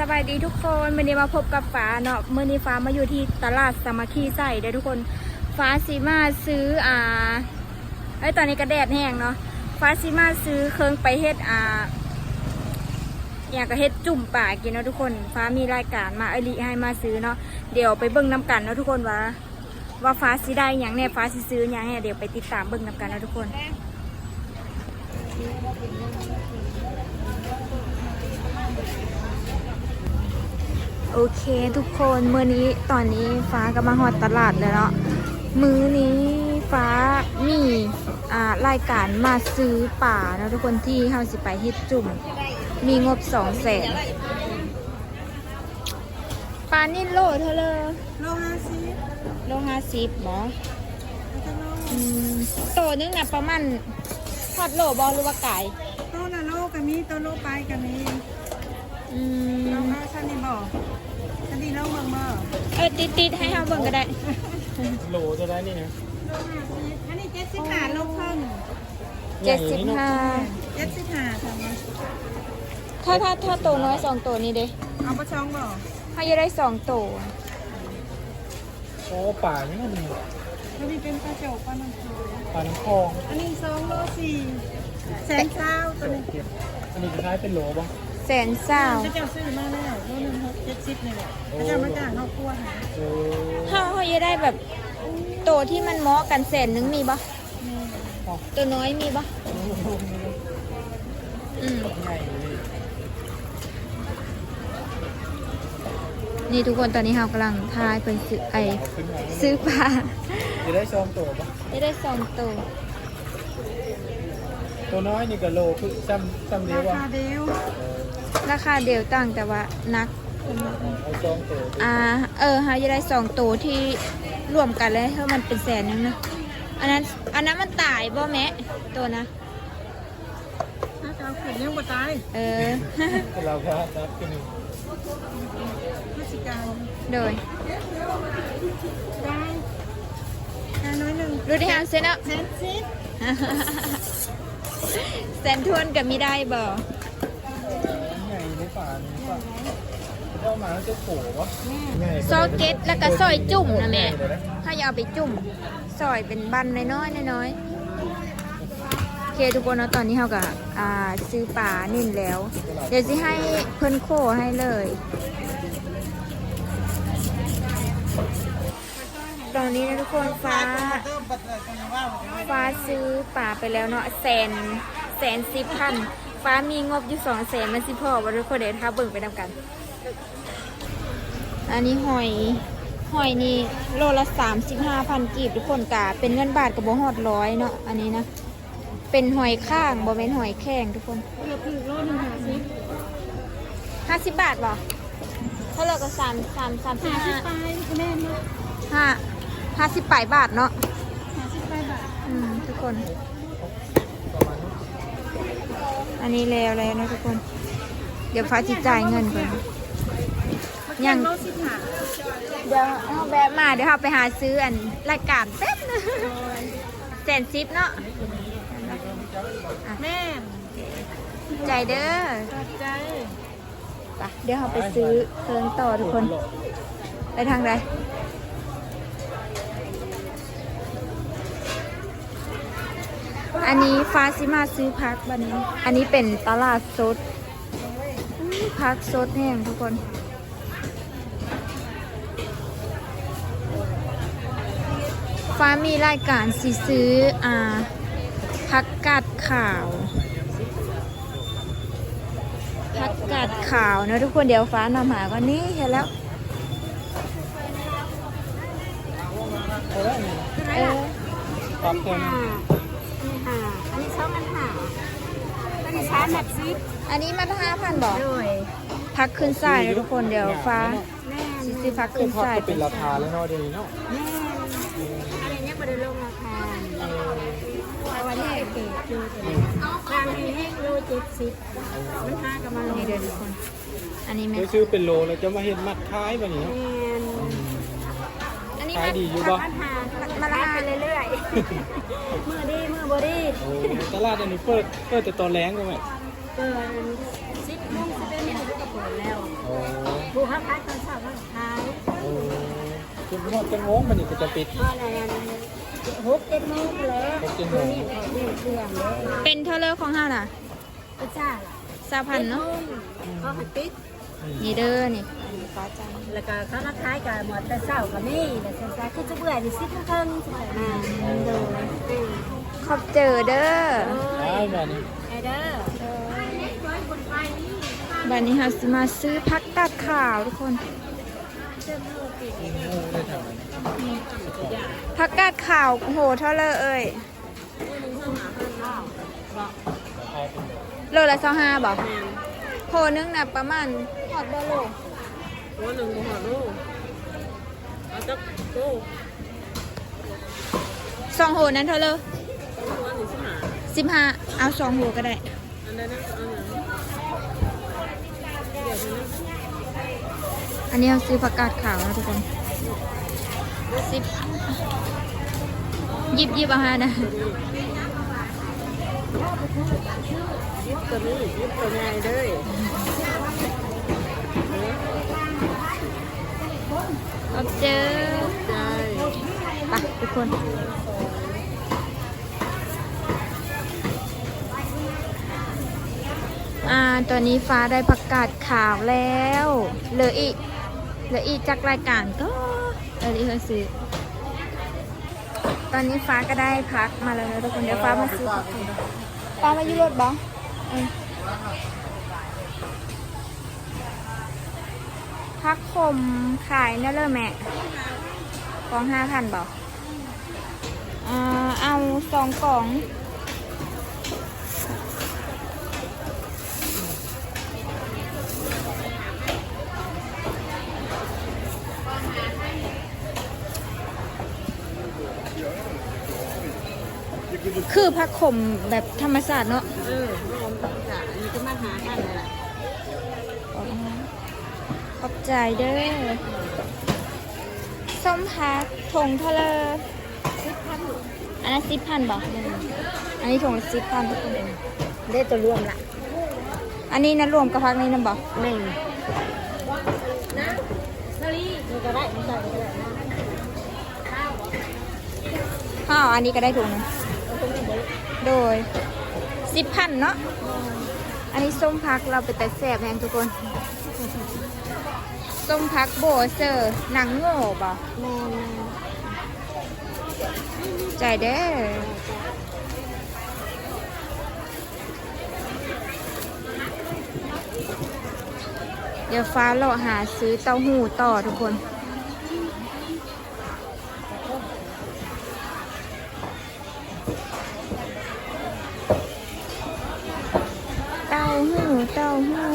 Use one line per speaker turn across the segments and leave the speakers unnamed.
สบายดีทุกคนมื่อนี้มาพบกับฟ้าเนาะเมื่อนี้ฟ้ามาอยู่ที่ตลาดสามัคคีใส่เด้อทุกคนฟ้าซีมาซื้ออ่าไอยตอนนี้กระแดดแห้งเนาะฟ้าซีมาซื้อเครื่องไปเฮ็ดอ่าอยากก็เฮ็ดจุ่มป่ากินเนาะทุกคน ฟ้ามีรายการมาเอลิให้มาซื้อเนาะเดี๋ยวไปเบิ่งน้ำกันเนาะทุกคนว่าว่าฟ้าสิได้อย่างเนี่ยฟ้าสิซื้ออย่างเนี่ยเดี๋ยวไปติดตามเบิ่งน้ำกันเนาะทุกคน โอเคทุกคนมื้อนี้ตอนนี้ฟ้าก็มาฮอดตลาดแล้วเนาะมื้อนี้ฟ้ามีอ่ารายการมาซื้อป่านะทุกคนที่เฮาสิไปเฮ็ดจุ่ม มีงบสองแสนปลานิ่โลเท่าเลย
โลห้าสิบ
โลห้าสิบหมอ
แล้วก็โล
อืมโตนึงนะประมาณทอดโลบอหรือว่าไก่
โตละโลก็มีโตโลไปก็มี
อื
โล
ม
ห้าชั้นนี่บอกชั้นนี่โลเมืองเมือง
เออติดติดๆให้เฮาเบิ่งก็ได้
โหลจะได้นี่นะ
โลห้าสิบอันนี้เจ็ดสิบห้าโลครึ่ง
เจ็ดสิบห้า
เจ็ดสิบห้าทำไม
ถ้าถ้าถ้าโตน้อยสองโตนี่เด้
เอาปลาช่องบอก
เขาจะได้สองโต
โอ้ป่านี่มัน
อันนี้เป็นปลาเจ้าปลาน้ำโขง
ป่าน้ำคลอง
อันนี้สองโลสี่แสนเก้าตัวนี้
เก็บอันนี้จะคล้ายเป็นโหลบ้าง
แสนเศร้า
พระเจ้าซื้อมาแล้วโลหนึ่งหกเจ็ดสิบนี่แหละพระเจ้ามาจ้างเขาคั่วหา
เออ
เขาเขาจะได้แบบโตที่มันเหมาะกันแสนนึงมีปะตัวน้อยมีปะอืม
ใหญ่เลย
นี่ทุกคนตอนนี้เรากำลังทายเป็นซื้อไอ
เอาขึ้นมา
ซื้อปลา
จะได้ซองตัวปะ
จะได้สองโต
ตัวน้อยนี่กับโลคือซ้ำซ้ำเดีย
ราว
ว่ะ
คาเดียว
ราคาเดียวต่างแต่ว่านัก
เอาซองตัว
อ่า เออเขาจะได้สองโตที่รวมกันแล้วถ้ามันเป็นแสนนึงนะ อันนั้น อันนั้นมันตายบ่แม่ตัวนะ
ถ้าจะเอาขึ้นยังบ่ตาย
เออ
เราแค่ซับกันหนึ่ง
พฤศจิกายน
โดย
ได้ได้น้อยหนึ่ง
รู้ได้ยังเซนอะ
แสนสิบ
แสนทวนกับมีได้บ่
ใหญ่ในป่านี่ป่ะ เข้ามาแล้วจะโผล่ปะใหญ่
ซอเก็ตแล้วก็ซอยจุ่มนะแม่ถ้าอยากเอาไปจุ่มซอยเป็นบันน้อยๆน้อยๆโอเคทุกคนเนาะตอนนี้เราก็อ่าซื้อปลานิ่นแล้ว เดี๋ยวจะให้เพิ่นโคให้เลย ตอนนี้นะทุกคนฟ้า ฟ้าซื้อป่าไปแล้วเนาะแสนแสนสิบพันฟ้ามีงบอยู่สองแสนมันสิพอว่าทุกคนเดี๋ยวท้าเบิ่งไปนำกัน อันนี้หอยหอยนี่โลละสามสิบห้าพันกีบทุกคนกะเป็นเงินบาทกับบ่ฮอดร้อยเนาะอันนี้นะ เป็นหอยข้างบ่เป็นหอยแข้งทุกคน
เราถือโลหนึ่งหาสิบ
ห้าสิบบาทบ่เท่าไหร่ก็สามสามสามสิบ
หาสิ
ห้า
บไปคะแนนเนาะ
ห้าห้าสิบปลายบาทเนาะ
หาสิบไปบาท
อืมทุกคน อันนี้แล้วแล้วนะทุกคน เดี๋ยวฟ้าจิจ่ายเงินก่อน ยัง
โลสิบหา
เดี๋ยวเอาแวะมาเดี๋ยวเราไปหาซื้ออันรายการแป๊บนึงแสนซิปเนาะ
แม่
ใจเด้อ
ตัดใจ
ไปเดี๋ยวเราไปซื้อเครื่องต่อทุกคน ไปทางใดอันนี้ฟ้าซิมาซื้อพักบันนี้ อันนี้เป็นตลาดสดอื้อพักสดแห้งทุกคน ฟ้ามีรายการสิซื้ออ่าพักกาดขาวพักกาดขาวนะทุกคนเดี๋ยวฟ้านำหาก่อนนี้เห็นแล้ว
เอาได้นี่
เออ
ปรับเต็ม
หาอันนี้ชอบมันหาอันนี้ช้าแบบซิป
อันนี้มาห้าพันบอก
ด้วย
พักขึ้นสายนะทุกคนเดี๋ยวฟ้า
แม่
สิซื้อพัก
คื
ขึ้
อนพอ
สาย
จะเป็นราคาแล้วเนาะเดี๋ยวนี้เนาะ
แม่อะไรเนี้ยประเด็นลงราคาแต่วัน นี้เกิดคือทางนี้ให้โลเจ็ดสิบมันห้ากับมาลง
นี่เดี๋ยวทุกคน อันนี้แม่
เดี๋ยวซื้อเป็นโลแล้วจะมาเห็นมัดคล้ายแบบนี้
แม
เนาะ
น
อันนี้
ขายดีอยู่ปะ
ปัญหา
มาละห้า
เรื่อยๆ มือดีมือบอดี
โอ้ตลาดอันนี้เปิดเปิดแต่ตอนแรงก็ไหม
เกินสิบโมงสิบเอ็ดโมงก็เปิดแล้ว
โอ้
ถ้าขายตอนเช้าก็ขาย
โอ้คุณพ่อจะงงมันนี่ก็จะปิด
เพราะอะไร หกเจ็ดโมงแล้ว
หกเจ็ดโมง
นี่เขาเรียกเครื่องเลย
เป็นเท่าเลอของห้าน่ะ
ก็จ้าล่ะ
สามพันเนาะ
เขาให้ปิด
นี่เด้อนี่ฟ้าจัง
แล้วก็เขานักขายกับหมดแต่เช้าก็มีแต่เช้าคือจะเบื่อดิสิเพิ่งๆอ่าดู
ขอบเจอเด้อ
ได้มานี่
ไอเด้อ
บันนี้เราสิมาซื้อพักตัดข่าวทุกคน
กินงูได้ทำมัน
พักกาดข่าวโหเท่าเลอเอ้ยโลละสองห้าบอกโหนึงน่ะประมาณหอดบอโล
ตัวหนึ่งก็หัวลูกเอาจักลูก
สองโหนั้นเท่าเลอ
ตัวหนึ่งสิบห้า
เอาสองโหก็ได้
อันนั้นอาหนึ่งเดี๋ยวนี้
อันนี้เราซื้อผักกาดขาวนะทุกคนสิบยิบยิบอาหารนะ
ยิบตัวนี้ยิบตัวใหญ่เลย
ขอบเจอ
ใช่
ไปทุกคนอ่าตอนนี้ฟ้าได้ประกาศข่าวแล้ว เหลืออีก เหลืออีกจากรายการก็เออที่เขาซื้อตอนนี้ฟ้าก็ได้พักมาแล้วนะทุกคนเดี๋ยวฟ้ามาซื้อพักก่อนฟ้ามาอยู่รถบ้องพักคมขายนั่นเลยแม่กล่องห้าพันบอกอ่าเอาสองกล่อง คือพักขมแบบธรรมศาสตร์เนาะ
เออรวมกับจ่าอันนี้ก็มาหาท่านเลยล่ะ
ขอบใจเด้อส้มพักถงทะเล
สิบพัน
อันนั้นสิบพันบอกอันนี้ถงสิบพันทุกคนเอง
ได้ตัวรวมละ
อันนี้นะรวมกับพักนี้นะบอก
หนึ่งนะนาลีนี่ก็ได้ไม่ใช่ก็ได้นะ
ข้าวอันนี้ก็ได้ถุงหนึง
เอาตรงนี้เบิด
โดยสิบพันเนาะ อันนี้ส้มพักเราไปแต่แสบแพงทุกคน ส้มพักโบเซอร์หนังโง่บ่
แม่
ใจเด้อเดี๋ยวฟ้าเราหาซื้อเต้าหู้ต่อทุกคน ต้าหู้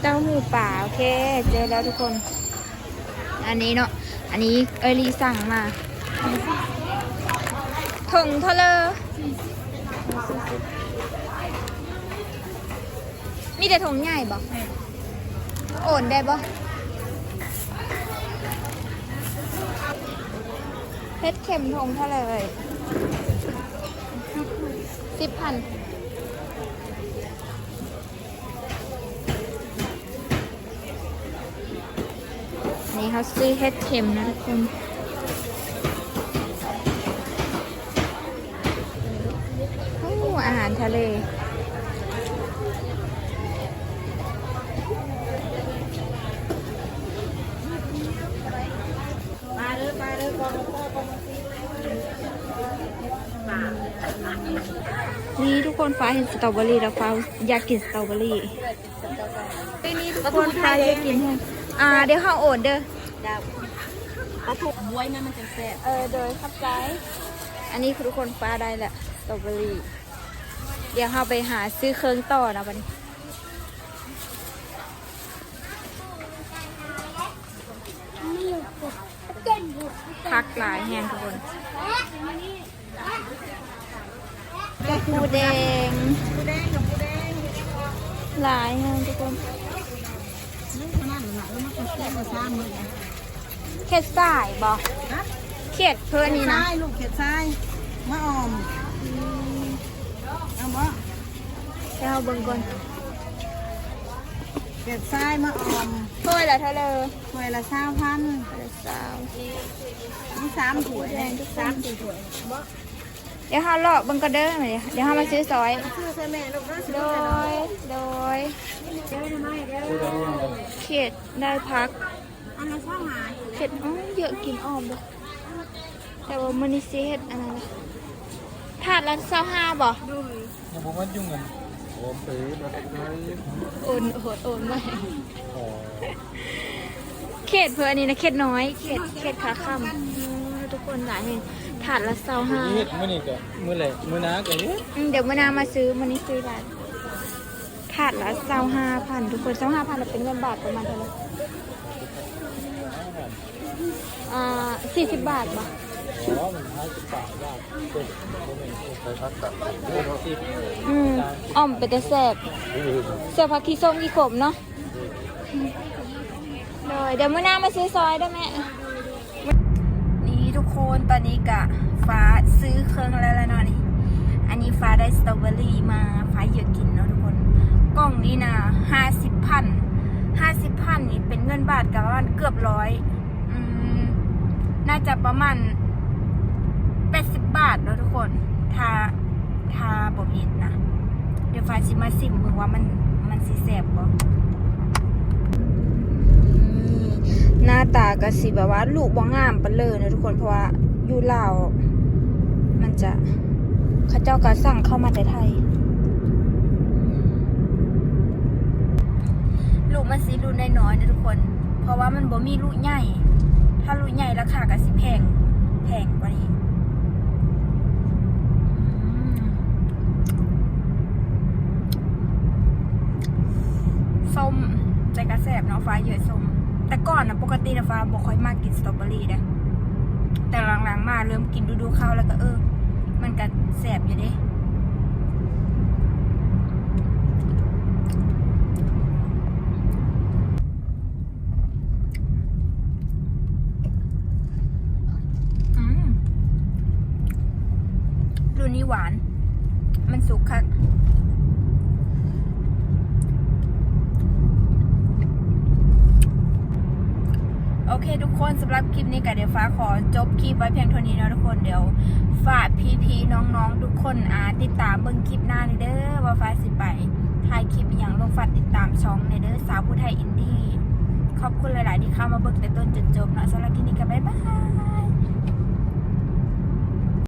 เต้าหู้ป่าโอเค เจอแล้วทุกคน อันนี้เนาะอันนี้เอลีสั่งมาถุงเท่าเลยมีแต่ถุงใหญ่บ่โอนได้บ่เพชรเข็มทงเท่าเอ่ย สิบพันนนี้เขาซื้อเห็ดเข็มนะทุกคนโอ้อาหารทะเล
ปลา เด้อปลาเด้อกองพ่อกอง
นี่ทุกคนฟ้าเห็นสตรอเบอรี่แล้วฟ้าอยากกินสตรอเบอรี่นี่ทุกคนฟ้าอยากกินให้อ่าเดี๋ยวเขาโอนเด้อ
ดาวเอาถูกบวยมันมันจะแซ่บ
เออโดยขับใจอันนี้คือทุกคนฟ้าได้แหละสตรอเบอรี่ เดี๋ยวเราไปหาซื้อเครื่องต่อนะบัดนพักหลายแห้งทุกคนกระ ปูแดง
ปูแดงกับปูแดง
หลายแห้งทุกคน
นี่ขนาดหนักแล้วมันก็แซ่บมาสร้างมันนะ
เข็ดสายบอก
ฮะ
เขียดเพื่อนนี่นะ
ใช่ลูกเขียดทรายมะออมเอาบ่
ให้เอาเบิ่งก่อน
เก็บทรายมาออม
ถ้วยละเท่าเลย
ถ้วยละสามพัน
ถ้วยละสาม
มีสามถ้วยสามสี่ถ้วย
เดี๋ยวเฮาเลาะเบิ่งก็เด้อมาเดี๋ยวเดี๋ยวเฮามาซื้อซอย
ชื่อใช่แม่ลูกนะ
โดย โดย
เดี๋ยวทำไมเดี๋ยว
พูดได้ยังไง
เขตได้พัก
อันละช่องหาย
เผ็ดอ๋อเยอะกินอ้อมเลยแต่ว่ามันนี่สิเฮ็ดอันนั้นนะถาดละ25บ่
ดู
ยังผมว่ายุ่งกันโอ้ปีแบบไหน
โอนโหดโอนมา
อ๋อ
เขตเพื่ออันนี้นะเขตน้อย เขตเขตขาค่ำอืมทุกคนหลายเห็น ถาดละ25
เฮ็ดมื้อนี้ก็มื้อแหละมื้อน้าก็เฮ็ด
อืมเดี๋ยวมื่อนามาซื้อมันนี่ซื้อหลายถาดละ25,000ทุกคน25,000แล้วเป็นเงินบาทประมาณเท่าไหร่อ่า40บาทบ่
อ๋อมันห้าสิบบาทได้เด็ดบ่แม่นไปพักกับเฮ็ดสิบ
อืมอ่อมเป็นแต่แซ่บเสื้อผ้าขี้ส้มขี้ขมเนาะเลยเดี๋ยวมื่อหน้ามาซื้อซอยได้ไหมนี่ทุก คนตอนนี้กะฟ้าซื้อเครื่องแล้วแล้วเนาะนี่ อันนี้ฟ้าได้สตรอเบอรี่มาฟ้าเยอะกินเนาะทุกคน กล่องนี้นะห้าสิบพันห้าสิบพันนี่เป็นเงินบาทกับประมาณเกือบร้อยอืมน่าจะประมาณแปดสิบบาทเนาะทุกคนถ้าถ้าบ่ผิดนะ เดี๋ยวฟ้าชิมาสิมมือว่ามันมันสีแสบบ่ หน้าตาก็สิแบบว่าลูกบ่งามปนเลยนะทุกคนเพราะว่าอยู่ลาวมันจะเขาเจ้าก็สั่งเข้ามาแต่ไทย ลูกมันสีรุ่นน้อยๆนะทุกคน เพราะว่ามันบ่มีลูกใหญ่ ถ้าลูกใหญ่ราคาก็สิแพงแพงกว่านี้ส้มใจกระแสบเนาะฟ้าเยอะส้ม แต่ก่อนนะปกตินะฟ้าบ่ค่อยมากกินสตรอเบอรี่นะแต่หลังๆมาเริ่มกินดูๆเข้าวแล้วก็เออ มันก็แสบอยู่ดิอืมรุ่นนี้หวาน มันสุกคัก เคทุกคนสำหรับคลิปนี้กับเดี๋ยวฟ้าขอจบคลิปไว้เพียงเท่านี้นะทุกคนเดี๋ยวฝากพี่ๆน้องๆ ทุกคนอ่าติดตามเบิ่งคลิปหน้าในเด้อว่าฟ้าสิไปถ่ายคลิปอย่างลงฝากติดตามช่องในเด้อสาวผู้ไทยอินดี้ขอบคุณหลาย ๆ ที่เข้ามาเบิ่งแต่ต้นจนจบเนาะสำหรับคลิปนี้ก็บ๊ายบาย